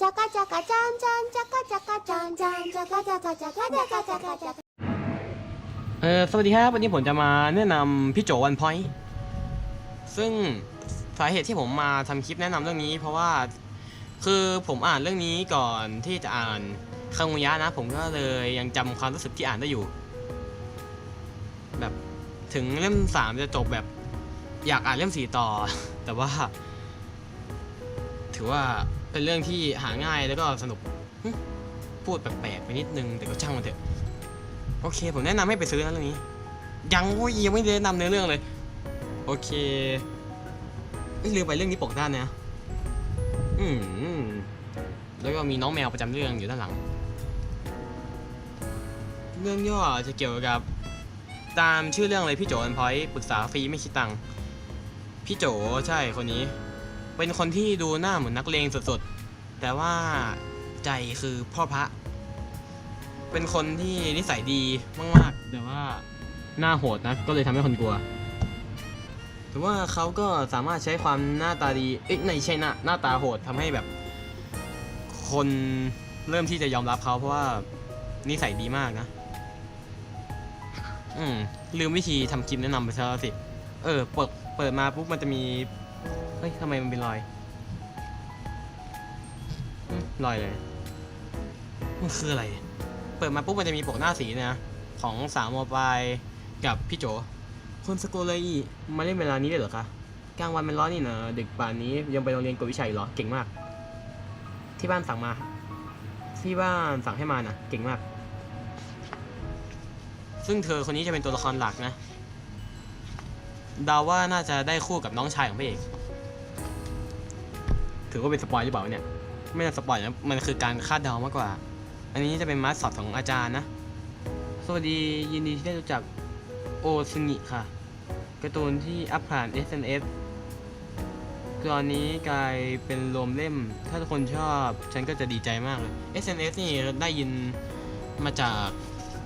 Chaka chaka chan chan chaka chaka chan chan chaka chaka chaka chaka chaka chaka เออสวัสดีครับ วันนี้ผมจะมาแนะนำพี่โจวันพอยซึ่งสาเหตุที่ผมมาทำคลิปแนะนำเรื่องนี้ เพราะว่าคือผมอ่านเรื่องนี้ก่อนที่จะอ่านคังมุยะนะ ผมก็เลยยังจำความรู้สึกที่อ่านได้อยู่ แบบถึงเล่มสามจะจบแบบอยากอ่านเล่มสี่ต่อ แต่ว่า ถือว่า เป็นเรื่องที่หาง่ายแล้วก็สนุกพูดแปลกๆไปนิดนึงแต่ก็ช่างมันเถอะ โอเค ผมแนะนำให้ไปซื้อนะเรื่องนี้ ยังโอ้ยยังไม่ได้แนะนำเนื้อเรื่องเลย โอเคเอ้ยลืมไปเรื่องนี้ปกด้านนะอืมแล้วก็มีน้องแมวประจำเรื่องอยู่ด้านหลัง เรื่องย่อจะเกี่ยวกับ ตามชื่อเรื่องเลยพี่โจอันพอยปรึกษาฟรีไม่คิดตังค์พี่โจใช่คนนี้ เป็นคนที่ดูหน้าเหมือนนักเลงสุดๆ แต่ว่าใจคือพ่อพระ เป็นคนที่นิสัยดีมากๆ แต่ว่าหน้าโหดนะ ก็เลยทำให้คนกลัว แต่ว่าเขาก็สามารถใช้ความหน้าตาดีเอ๊ะไม่ใช่หน้าหน้าตาโหดทำให้แบบ คนเริ่มที่จะยอมรับเขาเพราะว่านิสัยดีมากนะ อืมลืมวิธีทำคลิปแนะนำไปซะสิ เออ เปิด เปิดมาปุ๊บมันจะมี เฮ้ยทำไมมันเป็นรอยอืมรอยเลย มันคืออะไร เปิดมาปุ๊บมันจะมีปกหน้าสีนะ ของสาวมปลายกับพี่โจคนสกุลเลยมาเล่นเวลานี้เลยเหรอคะกลางวันมันร้อนนี่นะดึกป่านนี้ยังไปโรงเรียนกวดวิชาอีกเหรอ เก่งมาก ที่บ้านสั่งมา ที่บ้านสั่งให้มานะเก่งมาก ซึ่งเธอคนนี้จะเป็นตัวละครหลักนะเดาว่าน่าจะได้คู่กับน้องชายของพระเอกถือว่าเป็นสปอยหรือเปล่าเนี่ย ไม่ใช่สปอยนะมันคือการคาดเดามากกว่า อันนี้จะเป็นมาสอตของอาจารย์นะ สวัสดียินดีที่ได้รู้จักโอซึงิค่ะการ์ตูนที่อัพผ่าน SNS ตอนนี้กลายเป็นรวมเล่ม ถ้าทุกคนชอบฉันก็จะดีใจมากเลย SNS นี่ได้ยินมาจาก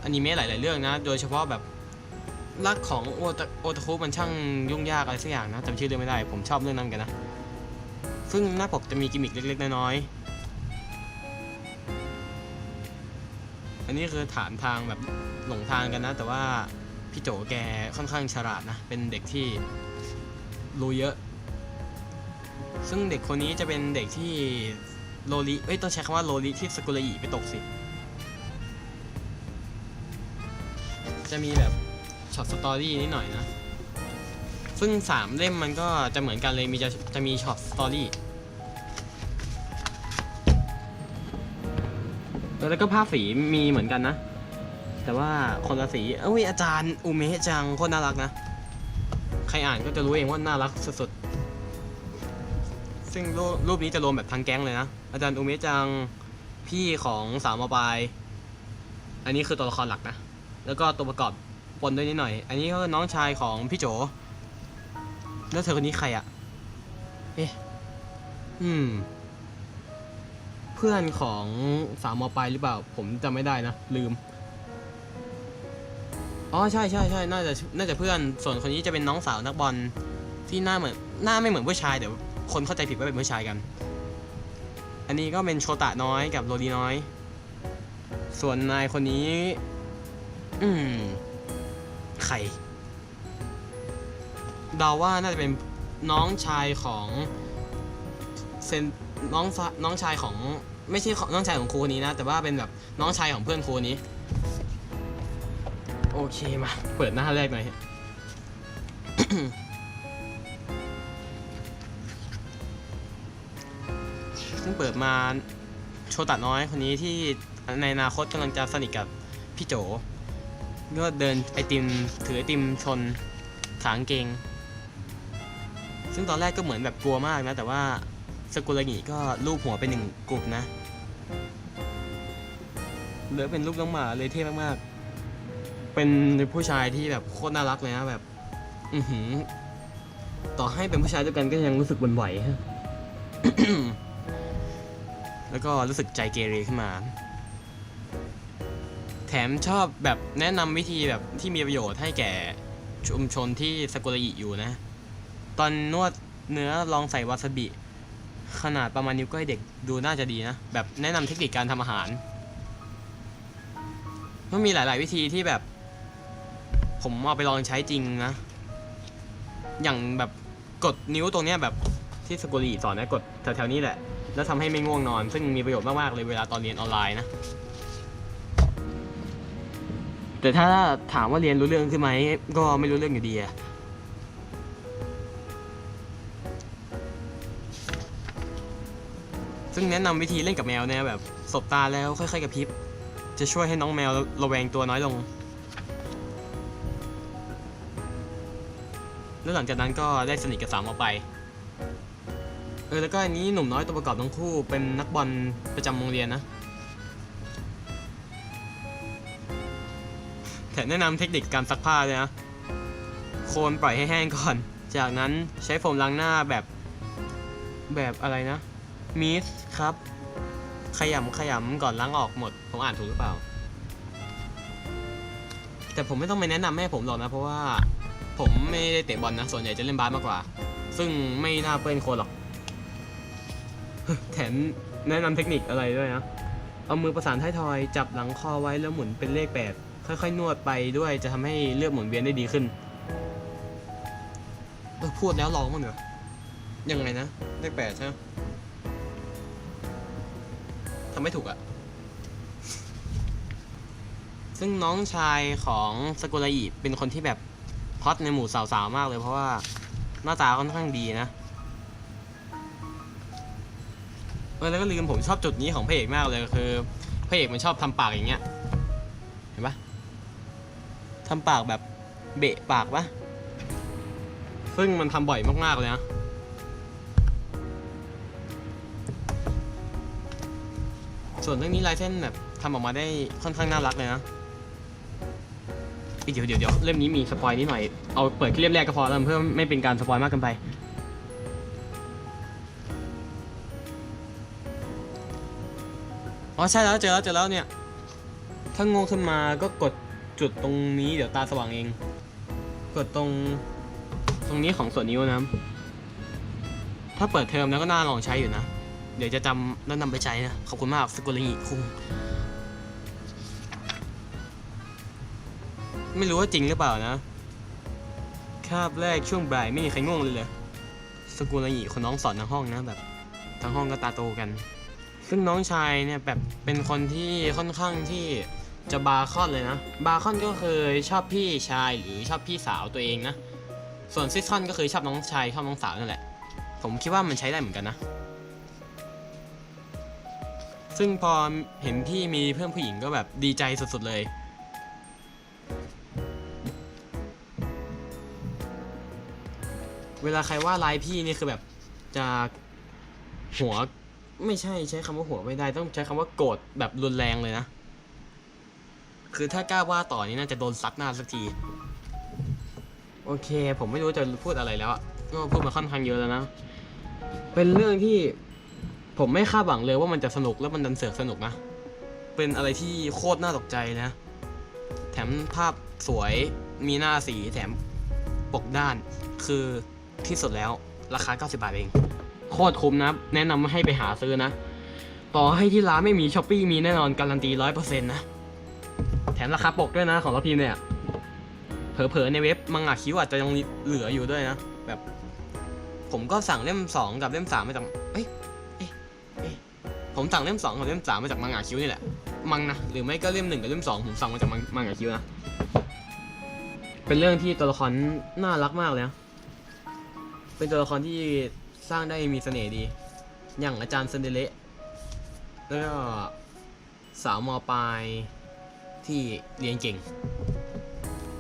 อนิเมะหลาย ๆ เรื่องนะ โดยเฉพาะแบบ รักของโอตาโอตาคุมันช่างยุ่งยากอะไรสักอย่างนะจำชื่อเรื่องไม่ได้ ผมชอบเรื่องนั้นกันนะ ซึ่งหน้าปกจะมีกิมมิคเล็ก ๆ น้อยๆ อันนี้คือถามทางแบบหลงทางกันนะ แต่ว่าพี่โจแกค่อนข้างฉลาดนะ เป็นเด็กที่รู้เยอะ ซึ่งเด็กคนนี้จะเป็นเด็กที่โลลิ เอ้ย ต้องใช้คำว่าโลลิที่สกุลอีไปตกสิ จะมีแบบ ช็อตสตอรี่นิดหน่อยนะ ซึ่งสามเล่มมันก็จะเหมือนกันเลยมีจะจะมีช็อตสตอรี่แล้วก็ภาพสีมีเหมือนกันนะ แต่ว่าคนละสีเอ้ยอาจารย์อุเมะจังโคตรน่ารักนะ ใครอ่านก็จะรู้เองว่าน่ารักสุดๆ ซึ่งรูปรูปนี้จะรวมแบบทั้งแก๊งเลยนะ อาจารย์อุเมะจังพี่ของสาวมาปลาย อันนี้คือตัวละครหลักนะ แล้วก็ตัวประกอบ ปนด้วยนิดหน่อย อันนี้ก็น้องชายของพี่โจ แล้วเธอคนนี้ใครอะเอ๊ะ อืม เพื่อนของสาวมปลายหรือเปล่า ผมจำไม่ได้นะ ลืม อ๋อใช่ใช่ใช่น่าจะน่าจะเพื่อน ส่วนคนนี้จะเป็นน้องสาวนักบอลที่หน้าเหมือนหน้าไม่เหมือนผู้ชายเดี๋ยวคนเข้าใจผิดว่าเป็นผู้ชายกัน อันนี้ก็เป็นโชตะน้อยกับโรดีน้อย ส่วนนายคนนี้ อืม ใครเดาว่าน่าจะเป็นน้องชายของเซนน้องน้องชายของไม่ใช่น้องชายของครูคนนี้นะ แต่ว่าเป็นแบบน้องชายของเพื่อนครูนนี้ โอเคมาเปิดหน้าแรกหน่อยซึ่งเปิดมาโชตัดน้อยคนนี้ที่ในอนาคตกำลังจะสนิทกับพี่โจ ก็เดินไอติมถือไอติมชนขางเกง ซึ่งตอนแรกก็เหมือนแบบกลัวมากนะ แต่ว่าสกุลงิก็รูปหัวเป็นหนึ่งกลุ่มนะ เหลือเป็นรูปน้องหมาเลยเท่มากๆ เป็นผู้ชายที่แบบโคตรน่ารักเลยนะแบบ อือหือ ต่อให้เป็นผู้ชายด้วยกันก็ยังรู้สึกหวันไหวฮะแล้วก็รู้สึกใจเกเรขึ้นมา แถมชอบแบบแนะนำวิธีแบบที่มีประโยชน์ให้แก่ชุมชนที่สกุลอิอยู่นะ ตอนนวดเนื้อลองใส่วาซาบิ ขนาดประมาณนิ้วก้อยเด็กดูน่าจะดีนะ แบบแนะนำเทคนิคการทำอาหารมันมีหลาย ๆ วิธีที่แบบ ผมเอาไปลองใช้จริงนะ อย่างแบบกดนิ้วตรงเนี้ยแบบที่สกุลีสอนนะกดแถวๆนี้แหละ แล้วทำให้ไม่ง่วงนอน ซึ่งมีประโยชน์มาก ๆ เลยเวลาตอนเรียนออนไลน์นะ แต่ถ้าถามว่าเรียนรู้เรื่องขึ้นไหมก็ไม่รู้เรื่องอยู่ดีอะซึ่งแนะนำวิธีเล่นกับแมวเนี่ยแบบสบตาแล้วค่อยๆกระพริบ จะช่วยให้น้องแมวระแวงตัวน้อยลง แล้วหลังจากนั้นก็ได้สนิทกับสามออกไป เออแล้วก็อันนี้หนุ่มน้อยตัวประกอบทั้งคู่เป็นนักบอลประจำโรงเรียนนะ ถมแนะนำเทคนิคการซักผ้าเลยนะโคนปล่อยให้แห้งก่อน จากนั้นใช้โฟมล้างหน้าแบบแบบอะไรนะมิสครับ ขยำขยำก่อนล้างออกหมด ผมอ่านถูกหรือเปล่า แต่ผมไม่ต้องไปแนะนำแม่ผมหรอกนะ เพราะว่าผมไม่ได้เตะบอลนะ ส่วนใหญ่จะเล่นบาสมากกว่า ซึ่งไม่น่าเปื้อนโคลนหรอก แถมแนะนำเทคนิคอะไรด้วยนะ เอามือประสานท้ายทอย จับหลังคอไว้แล้วหมุนเป็นเลขแปด ค่อยๆนวดไปด้วยจะทำให้เลือดหมุนเวียนได้ดีขึ้นเออพูดแล้วลองมั้างเหรอยังไงนะเลขแปดใช่ไหมทำไม่ถูกอะซึ่งน้องชายของสกุลอิเป็นคนที่แบบฮอตในหมู่สาวๆมากเลยเพราะว่าหน้าตาค่อนข้างดีนะเออแล้วก็ลืมผมชอบจุดนี้ของพระเอกมากเลยคือพระเอกมันชอบทำปากอย่างเงี้ย เห็นปะ ทำปากแบบเบะปากปะซึ่งมันทำบ่อยมากๆเลยนะส่วนเรื่องนี้ลายเส้นแบบทำออกมาได้ค่อนข้างน่ารักเลยนะเดี๋ยวเดี๋ยวเดี๋ยวเล่มนี้มีสปอยนิดหน่อย เอาเปิดแค่เล่มแรกก็พอแล้วเพื่อไม่เป็นการสปอยมากเกินไปอ๋อใช่แล้วเจอแล้วเจอแล้วเนี่ย ถ้างงขึ้นมาก็กด จุดตรงนี้เดี๋ยวตาสว่างเอง กดตรงตรงนี้ของส่วนนิ้วนะถ้าเปิดเทอมแล้วก็น่าลองใช้อยู่นะ เดี๋ยวจะจำแล้วนำไปใช้นะ ขอบคุณมากสกุลงิคุงไม่รู้ว่าจริงหรือเปล่านะ คาบแรกช่วงบ่ายไม่มีใครง่วงเลยเลยสกุลงิคนน้องสอนทั้งห้องนะแบบ ทั้งห้องก็ตาโตกัน ซึ่งน้องชายเนี่ยแบบเป็นคนที่ค่อนข้างที่ จะบาคอนเลยนะ บาคอนก็คือชอบพี่ชายหรือชอบพี่สาวตัวเองนะ ส่วนซิสคอนก็คือชอบน้องชายชอบน้องสาวนั่นแหละ ผมคิดว่ามันใช้ได้เหมือนกันนะ ซึ่งพอเห็นพี่มีเพื่อนผู้หญิงก็แบบดีใจสุดๆเลย เวลาใครว่าร้ายพี่นี่คือแบบจะหัวไม่ใช่ใช้คำว่าหัวไม่ได้ต้องใช้คำว่าโกรธแบบรุนแรงเลยนะ คือถ้ากล้าว่าต่อนี้น่าจะโดนซัดหน้าสักที โอเค ผมไม่รู้จะพูดอะไรแล้วอะก็พูดมาค่อนข้างเยอะแล้วนะ เป็นเรื่องที่ผมไม่คาดหวังเลยว่ามันจะสนุกแล้วมันดันเสือกสนุกนะ เป็นอะไรที่โคตรน่าตกใจนะ แถมภาพสวยมีหน้าสีแถมปกด้านคือที่สุดแล้วราคา 90 บาทเอง โคตรคุ้มนะ แนะนำให้ไปหาซื้อนะ ต่อให้ที่ร้านไม่มีช้อปปี้มีแน่นอนการันตีร้อยเปอร์เซ็นต์นะ แถมราคาปกด้วยนะของเราพิมพ์เนี่ยเผลอๆในเว็บมังงะคิวอาจจะยังเหลืออยู่ด้วยนะ แบบ ผมก็สั่งเล่มสองกับเล่มสามมาจากเอ้ยเอ๊ะเอ๊ะผมสั่งเล่มสองกับเล่มสามมาจากมังงะคิวนี่แหละ มังนะหรือไม่ก็เล่มหนึ่งกับเล่มสองผมสั่งมาจากมังงะคิวนะเป็นเรื่องที่ตัวละครน่ารักมากเลยนะเป็นตัวละครที่สร้างได้มีเสน่ห์ดี อย่างอาจารย์เซนเดเลแล้วก็สาวมอปลาย ที่เรียนเก่ง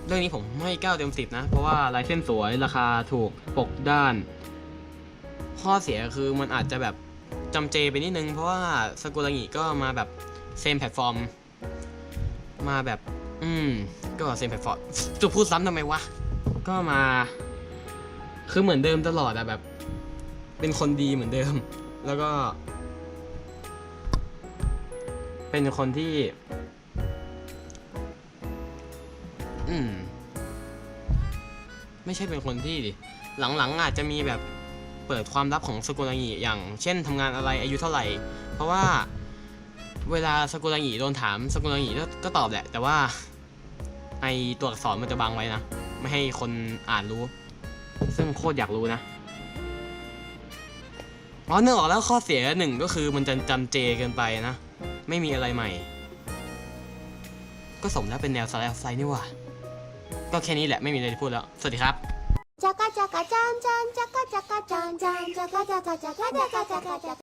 เรื่องนี้ผมให้9เต็ม10 นะ เพราะว่าลายเส้นสวยราคาถูกปกด้าน ข้อเสียคือมันอาจจะแบบจำเจไปนิดนึง เพราะว่าสกุลงิก็มาแบบเซมแพลตฟอร์ม มาแบบ อืม ก็เซมแพลตฟอร์มจะพูดซ้ำทำไมวะ ก็มา คือเหมือนเดิมตลอดอะแบบ เป็นคนดีเหมือนเดิม แล้วก็ เป็นคนที่ อืม ไม่ใช่เป็นคนที่ดิ หลังๆอาจจะมีแบบเปิดความลับของสกุลางิอย่างเช่นทำงานอะไรอายุเท่าไหร่ เพราะว่าเวลาสกุลางิโดนถามสกุลางิก็ก็ตอบแหละ แต่ว่าไอตัวอักษรมันจะบังไว้นะ ไม่ให้คนอ่านรู้ ซึ่งโคตรอยากรู้นะอ๋อเนื่องออกแล้วข้อเสียหนึ่งก็คือมันจะจำเจเกินไปนะ ไม่มีอะไรใหม่ ก็สมแล้วเป็นแนวสไลด์ไซด์นี่ว่า ก็แค่นี้แหละไม่มีอะไรจะพูดแล้ว สวัสดีครับ จักรจักรจานจานจักรจักรจานจานจักกรจักรจักรจักรจักร